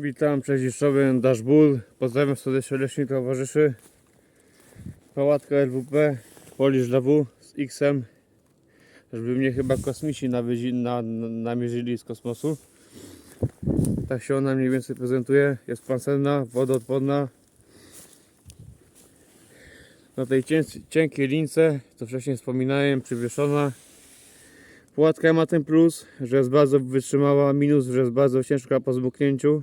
Witam, przeziszczowy Dashbull. Pozdrawiam serdecznie leśnych towarzyszy. Pałatka LWP, Polish W z X-em. Żeby mnie chyba kosmici nawiedzi- na, na, namierzyli z kosmosu. Tak się ona mniej więcej prezentuje. Jest pancerna, wodoodporna. Na tej cień, cienkiej lince, co wcześniej wspominałem, przywieszona. Płatka ma ten plus, że jest bardzo wytrzymała, minus, że jest bardzo ciężka po zmoknięciu.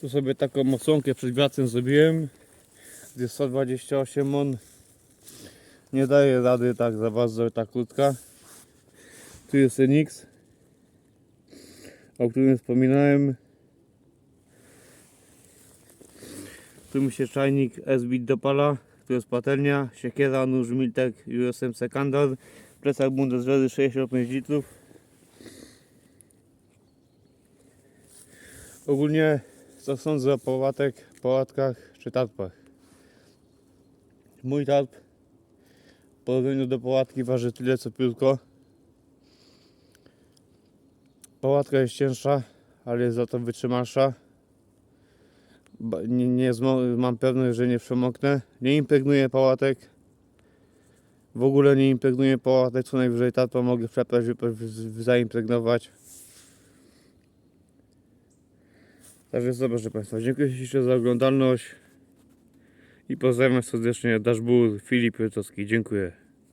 Tu sobie taką mocąkę przed wiatrem zrobiłem. Gdzie 128 on nie daje rady tak za bardzo, tak krótka. Tu jest NX, o którym wspominałem. Tu mi się czajnik S-Bit dopala. Tu jest patelnia, siekiera, nóż Miltek USM Secondar. Plecak Bundeswehry 65 litrów. Ogólnie co sądzę o pałatek, pałatkach czy tarpach. Mój tarp w porównaniu do pałatki waży tyle co piórko. Pałatka jest cięższa, ale jest za to wytrzymalsza. Nie, nie mam pewność, że nie przemoknę. Nie impregnuję pałatek. W ogóle nie impregnuję pałatek, co najwyżej tarpa mogę przeprać, zaimpregnować. Co, proszę Państwa, dziękuję ślicznie za oglądalność i pozdrawiam serdecznie Dashbur Filip Rytowski. Dziękuję.